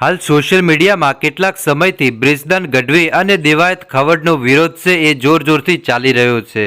હાલ સોશિયલ મીડિયામાં કેટલાક સમયથી બ્રિજદાન ગઢવી અને દેવાયત ખવડનો વિરોધ છે એ જોર જોરથી ચાલી રહ્યો છે.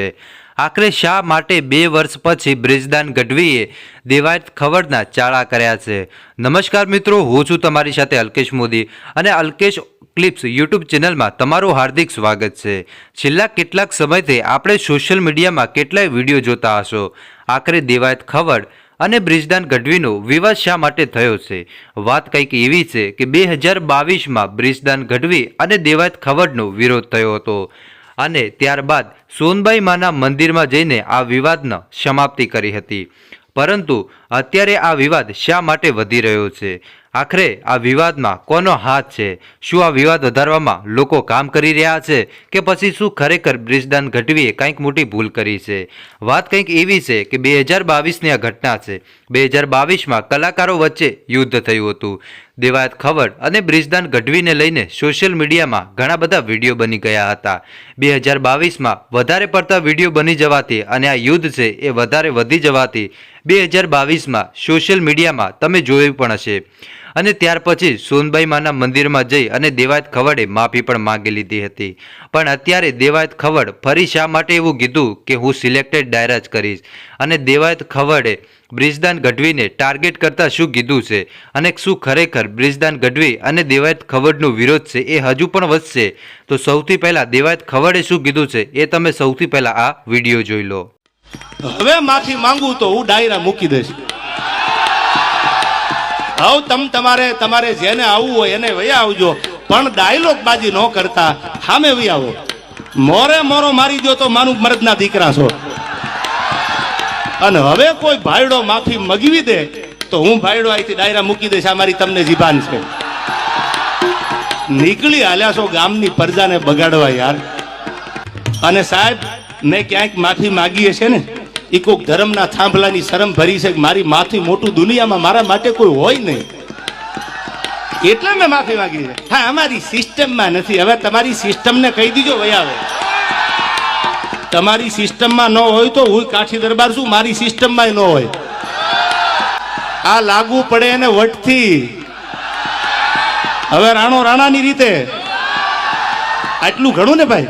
આખરે શા માટે બે વર્ષ પછી બ્રિજદાન ગઢવીએ દેવાયત ખવડના ચાળા કર્યા છે? નમસ્કાર મિત્રો, હું છું તમારી સાથે અલ્કેશ મોદી અને અલ્કેશ ક્લિપ્સ યુટ્યુબ ચેનલમાં તમારું હાર્દિક સ્વાગત છે. છેલ્લા કેટલાક સમયથી આપણે સોશિયલ મીડિયામાં કેટલાય વીડિયો જોતા હશો. આખરે દેવાયત ખવડ અને બ્રિજદાન ગઢવીનો વિવાદ શા માટે થયો છે? વાત કંઈક એવી છે કે બે હજાર બાવીસમાં બ્રિજદાન ગઢવી અને દેવાયત ખવડનો વિરોધ થયો હતો. અને ત્યારબાદ સોનબાઈ માના મંદિરમાં જઈને આ વિવાદનો સમાપ્તિ કરી હતી. પરંતુ અત્યારે આ વિવાદ શા માટે વધી રહ્યો છે? આખરે આ વિવાદમાં કોનો હાથ છે? શું આ વિવાદ વધારવામાં લોકો કામ કરી રહ્યા છે કે પછી શું ખરેખર બ્રિજદાન ગઢવીએ કંઈક મોટી ભૂલ કરી છે? વાત કંઈક એવી છે કે બે હજાર બાવીસની આ ઘટના છે. બે હજાર બાવીસમાં કલાકારો વચ્ચે યુદ્ધ થયું હતું. દેવાયત ખવડ અને બ્રિજદાન ગઢવીને લઈને સોશિયલ મીડિયામાં ઘણા બધા વીડિયો બની ગયા હતા. બે હજાર બાવીસમાં વધારે પડતા વીડિયો બની જવાથી અને આ યુદ્ધ છે એ વધારે વધી જવાથી બે હજાર બાવીસમાં સોશિયલ મીડિયામાં તમે જોયું પણ હશે. અને ત્યાર પછી સોનબાઈ માના મંદિરમાં જઈ અને દેવાયત ખવડે માફી પણ માંગી લીધી હતી. પણ અત્યારે દેવાયત ખવડ ફરી શા માટે એવું કીધું કે હું સિલેક્ટેડ ડાયરા જ કરીશ? અને દેવાયત ખવડે બ્રિજદાન ગઢવીને ટાર્ગેટ કરતાં શું કીધું છે અને શું ખરેખર બ્રિજદાન ગઢવી અને દેવાયત ખવડનો વિરોધ છે એ હજુ પણ વધશે? તો સૌથી પહેલાં દેવાયત ખવડે શું કીધું છે એ તમે સૌથી પહેલાં આ વીડિયો જોઈ લો. હવે માફી માંગુ તો હું ડાયરા મૂકી દઈશ. હવે તમ તમારે તમારે જેને આવવું હોય એને વયા આવજો. પણ ડાયલોગ બાજી ન કરતા. સામે વહી આવો. મોરે મોરો મારી દો તો માનું મરદના દીકરા છો. અને હવે કોઈ ભાઈડો માફી મગવી દે, તો હું ભાઈડો અહીંથી ડાયરા મૂકી દઈશ. આ મારી તમને જીભાન છે. નીકળી હાલ્યા છો ગામની પ્રજાને બગાડવા યાર. અને સાહેબ, મેં ક્યાંક માફી માગી હશે ને, એ કોઈક ધર્મના થાંભલાની શરમ ભરી છે કે મારી માથી મોટું દુનિયામાં મારા માટે કોઈ હોય નહીં. એટલે મેં માફી માગી છે. હા, અમારી સિસ્ટમમાં નથી. હવે તમારી સિસ્ટમને કહી દીજો વહી આવે. તમારી સિસ્ટમમાં ન હોય તો હું કાઠી દરબાર છું, મારી સિસ્ટમમાં ન હોય. આ લાગુ પડે એને વટથી. હવે રાણો રાણાની રીતે. આટલું ઘણું ને ભાઈ?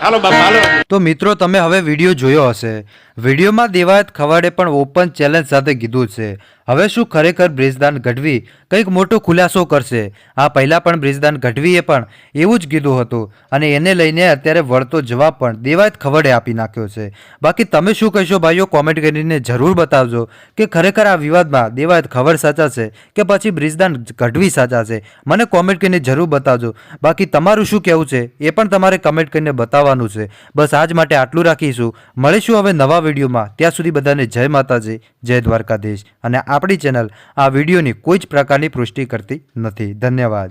હાલો બાપા, હાલો. તો મિત્રો, તમે હવે વીડિયો જોયો હશે. વિડીયોમાં દેવાયત ખવાડે પણ ઓપન ચેલેન્જ સાથે કીધું છે. હવે શું ખરેખર બ્રિજદાન ગઢવી કંઈક મોટો ખુલાસો કરશે? આ પહેલાં પણ બ્રિજદાન ગઢવીએ પણ એવું જ કીધું હતું અને એને લઈને અત્યારે વળતો જવાબ પણ દેવાયત ખવડે આપી નાખ્યો છે. બાકી તમે શું કહેશો ભાઈઓ? કોમેન્ટ કરીને જરૂર બતાવજો કે ખરેખર આ વિવાદમાં દેવાયત ખવડ સાચા છે કે પછી બ્રિજદાન ગઢવી સાચા છે? મને કોમેન્ટ કરીને જરૂર બતાવજો. બાકી તમારું શું કહેવું છે? એ પણ તમારે કમેન્ટ કરીને બતાવવાનું છે. બસ આજ માટે આટલું રાખીશું. મળીશું હવે નવા વિડીયોમાં. ત્યાં સુધી બધાને જય માતાજી, જય દ્વારકાધીશ. અને આપણી ચેનલ આ વિડીયોની કોઈ જ પ્રકારની પુષ્ટિ કરતી નથી. ધન્યવાદ.